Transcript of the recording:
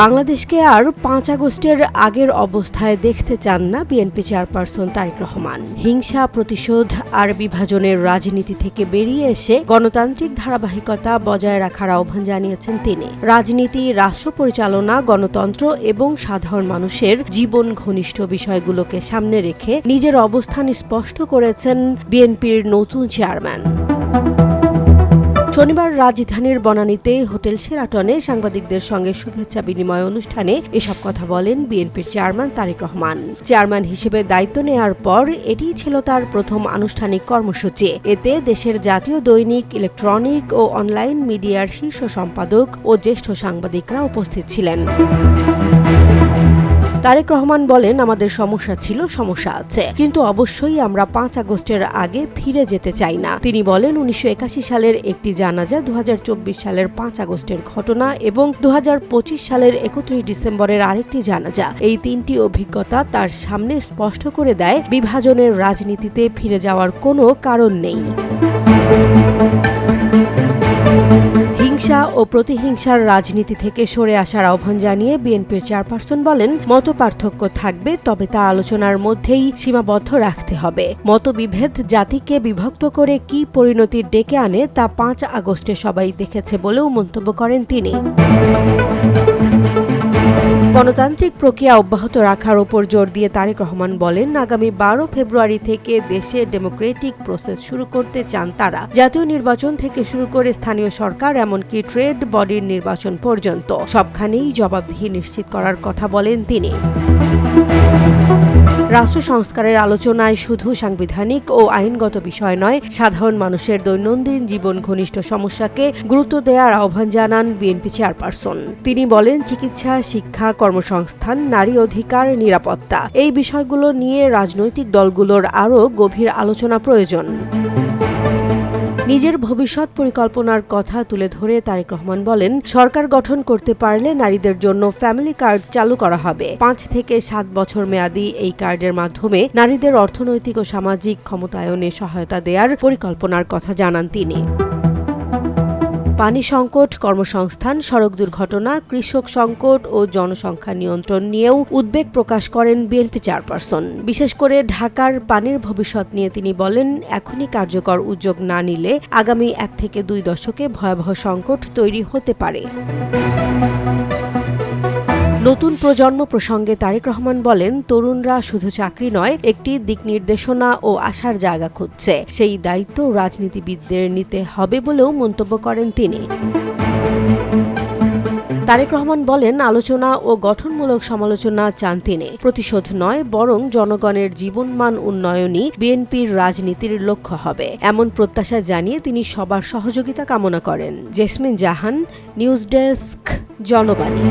বাংলাদেশকে আর পাঁচ আগস্টের আগের অবস্থায় দেখতে চান না বিএনপি চেয়ারপারসন তারেক রহমান। হিংসা, প্রতিশোধ আর বিভাজনের রাজনীতি থেকে বেরিয়ে এসে গণতান্ত্রিক ধারাবাহিকতা বজায় রাখার আহ্বান জানিয়েছেন তিনি। রাজনীতি, রাষ্ট্র পরিচালনা, গণতন্ত্র এবং সাধারণ মানুষের জীবন ঘনিষ্ঠ বিষয়গুলোকে সামনে রেখে নিজের অবস্থান স্পষ্ট করেছেন বিএনপির নতুন চেয়ারম্যান। শনিবার রাজধানীর বনানীতে হোটেল সেরাটনে সাংবাদিকদের সঙ্গে শুভেচ্ছা বিনিময় অনুষ্ঠানে এসব কথা বলেন বিএনপির চেয়ারম্যান তারেক রহমান। চেয়ারম্যান হিসেবে দায়িত্ব নেওয়ার পর এটি ছিল তার প্রথম আনুষ্ঠানিক কর্মসূচি। এতে দেশের জাতীয় দৈনিক, ইলেকট্রনিক ও অনলাইন মিডিয়ার শীর্ষ সম্পাদক ও জ্যেষ্ঠ সাংবাদিকরা উপস্থিত ছিলেন। তারেক রহমান বলেন, আমাদের সমস্যা ছিল, সমস্যা আছে। কিন্তু অবশ্যই আমরা পাঁচ আগস্টের আগে ফিরে যেতে চাই না। তিনি বলেন, উনিশশো একাশি সালের একটি জানাজা দু হাজার চব্বিশ সালের পাঁচ আগস্টের ঘটনা এবং দু হাজার পঁচিশ সালের একত্রিশ ডিসেম্বরের আরেকটি জানাজা। এই তিনটি অভিজ্ঞতা তার সামনে স্পষ্ট করে দেয়, বিভাজনের রাজনীতিতে ফিরে যাওয়ার কোনো কারণ নেই। হিংসা ও প্রতিহিংসার রাজনীতি থেকে সরে আসার আহ্বান জানিয়ে বিএনপির চেয়ারপারসন বলেন মত পার্থক্য থাকবে, তবে তা আলোচনার মধ্যেই সীমাবদ্ধ রাখতে হবে। মতবিভেদ জাতিকে বিভক্ত করে কি পরিণতির ডেকে আনে তা পাঁচ আগস্টে সবাই দেখেছে বলেও মন্তব্য করেন তিনি। গণতান্ত্রিক প্রক্রিয়া অব্যাহত রাখার ওপর জোর দিয়ে তারেক রহমান বলেন, আগামী বারো ফেব্রুয়ারি থেকে দেশে ডেমোক্রেটিক প্রসেস শুরু করতে চান তারা। জাতীয় নির্বাচন থেকে শুরু করে স্থানীয় সরকার, এমনকি ট্রেড বডির নির্বাচন পর্যন্ত। সবখানেই জবাবদিহি নিশ্চিত করার কথা বলেন তিনি। রাষ্ট্র সংস্কারের আলোচনায় শুধু সাংবিধানিক ও আইনগত বিষয় নয়, সাধারণ মানুষের দৈনন্দিন জীবন ঘনিষ্ঠ সমস্যাকে গুরুত্ব দেওয়ার আহ্বান জানান বিএনপি চেয়ারপারসন। তিনি বলেন, চিকিৎসা, শিক্ষা, কর্মসংস্থান, নারী অধিকার, নিরাপত্তা, এই বিষয়গুলো নিয়ে রাজনৈতিক দলগুলোর আরও গভীর আলোচনা প্রয়োজন। নিজের ভবিষ্যৎ পরিকল্পনার কথা তুলে ধরে তারেক রহমান বলেন, সরকার গঠন করতে পারলে নারীদের জন্য ফ্যামিলি কার্ড চালু করা হবে। পাঁচ থেকে সাত বছর মেয়াদি এই কার্ডের মাধ্যমে নারীদের অর্থনৈতিক ও সামাজিক ক্ষমতায়নে সহায়তা দেওয়ার পরিকল্পনার কথা জানান তিনি। পানি সংকট, কর্মসংস্থান, সড়ক দুর্ঘটনা, কৃষক সংকট ও জনসংখ্যা নিয়ন্ত্রণ নিয়েও উদ্বেগ প্রকাশ করেন বিএনপি চেয়ারপারসন। বিশেষ করে ঢাকার পানির ভবিষ্যৎ নিয়ে তিনি বলেন, এখনই কার্যকর উদ্যোগ না নিলে আগামী এক থেকে দুই দশকে ভয়াবহ সংকট তৈরি হতে পারে। নতুন প্রজন্ম প্রসঙ্গে তারেক রহমান বলেন, তরুণরা শুধু চাকরি নয়, একটি দিক নির্দেশনা ও আশার জায়গা খুঁজছে। সেই দায়িত্ব রাজনীতিবিদদের নিতে হবে বলেও মন্তব্য করেন তিনি। তারেক রহমান বলেন, আলোচনা ও গঠনমূলক সমালোচনা চান তিনি। প্রতিশোধ নয়, বরং জনগণের জীবনমান উন্নয়নই বিএনপির রাজনীতির লক্ষ্য হবে। এমন প্রত্যাশা জানিয়ে তিনি সবার সহযোগিতা কামনা করেন। Jasmin Jahan, news desk, Janobani.